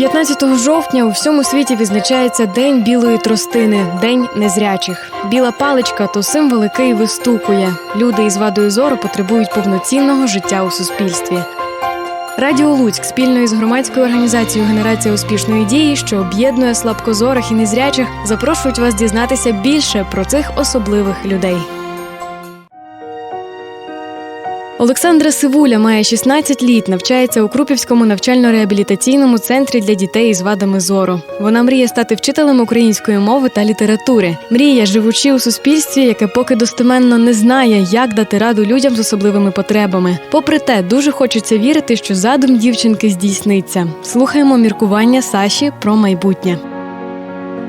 15 жовтня у всьому світі відзначається День білої тростини, День незрячих. Біла паличка то символ, який вистукує. Люди із вадою зору потребують повноцінного життя у суспільстві. Радіо Луцьк спільно із громадською організацією Генерація успішної дії, що об'єднує слабкозорих і незрячих, запрошують вас дізнатися більше про цих особливих людей. Олександра Сивуля має 16 літ, навчається у Крупівському навчально-реабілітаційному центрі для дітей із вадами зору. Вона мріє стати вчителем української мови та літератури. Мріє, живучи у суспільстві, яке поки достеменно не знає, як дати раду людям з особливими потребами. Попри те, дуже хочеться вірити, що задум дівчинки здійсниться. Слухаємо міркування Саші про майбутнє.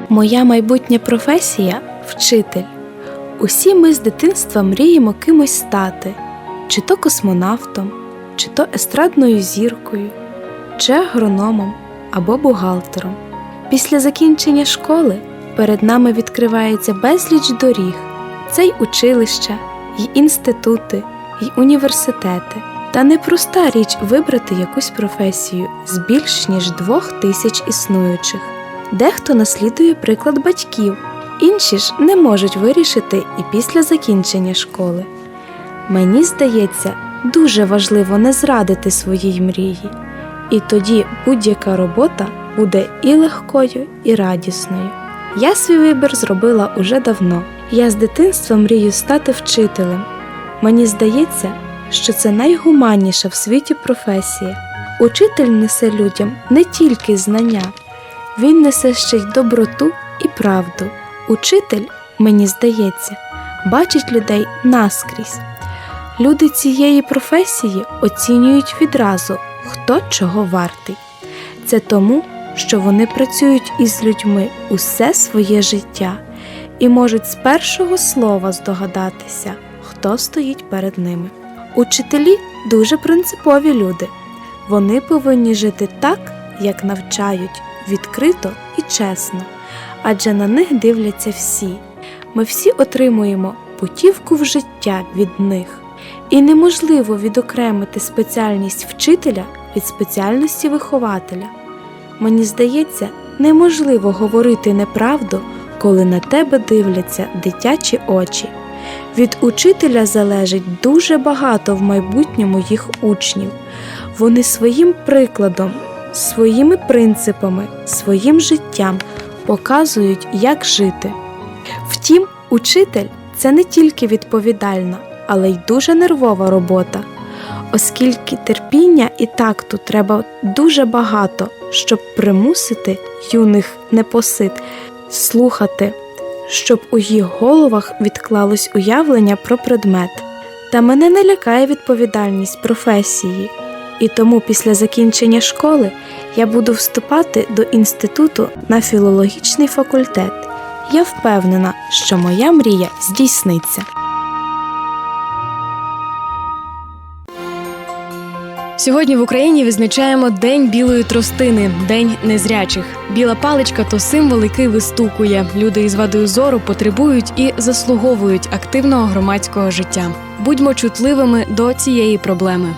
Моя майбутня професія вчитель. Усі ми з дитинства мріємо кимось стати, чи то космонавтом, чи то естрадною зіркою, чи агрономом або бухгалтером. Після закінчення школи перед нами відкривається безліч доріг, це й училища, й інститути, й університети. Та непроста річ вибрати якусь професію з більш ніж двох тисяч існуючих. Дехто наслідує приклад батьків, інші ж не можуть вирішити і після закінчення школи. Мені здається, дуже важливо не зрадити своїй мрії, і тоді будь-яка робота буде і легкою, і радісною. Я свій вибір зробила уже давно. Я з дитинства мрію стати вчителем. Мені здається, що це найгуманніша в світі професія. Учитель несе людям не тільки знання, він несе ще й доброту і правду. Учитель, мені здається, бачить людей наскрізь. Люди цієї професії оцінюють відразу, хто чого вартий. Це тому, що вони працюють із людьми усе своє життя і можуть з першого слова здогадатися, хто стоїть перед ними. Учителі дуже принципові люди. Вони повинні жити так, як навчають, відкрито і чесно, адже на них дивляться всі. Ми всі отримуємо путівку в життя від них. І неможливо відокремити спеціальність вчителя від спеціальності вихователя. Мені здається, неможливо говорити неправду, коли на тебе дивляться дитячі очі. Від учителя залежить дуже багато в майбутньому їх учнів. Вони своїм прикладом, своїми принципами, своїм життям показують, як жити. Втім, учитель це не тільки відповідальна, але й дуже нервова робота, оскільки терпіння і такту треба дуже багато, щоб примусити юних непосид слухати, щоб у їх головах відклалось уявлення про предмет. Та мене не лякає відповідальність професії, і тому після закінчення школи я буду вступати до інституту на філологічний факультет. Я впевнена, що моя мрія здійсниться. Сьогодні в Україні відзначаємо День білої тростини, День незрячих. Біла паличка то символ, який вистукує. Люди із вадою зору потребують і заслуговують активного громадського життя. Будьмо чутливими до цієї проблеми.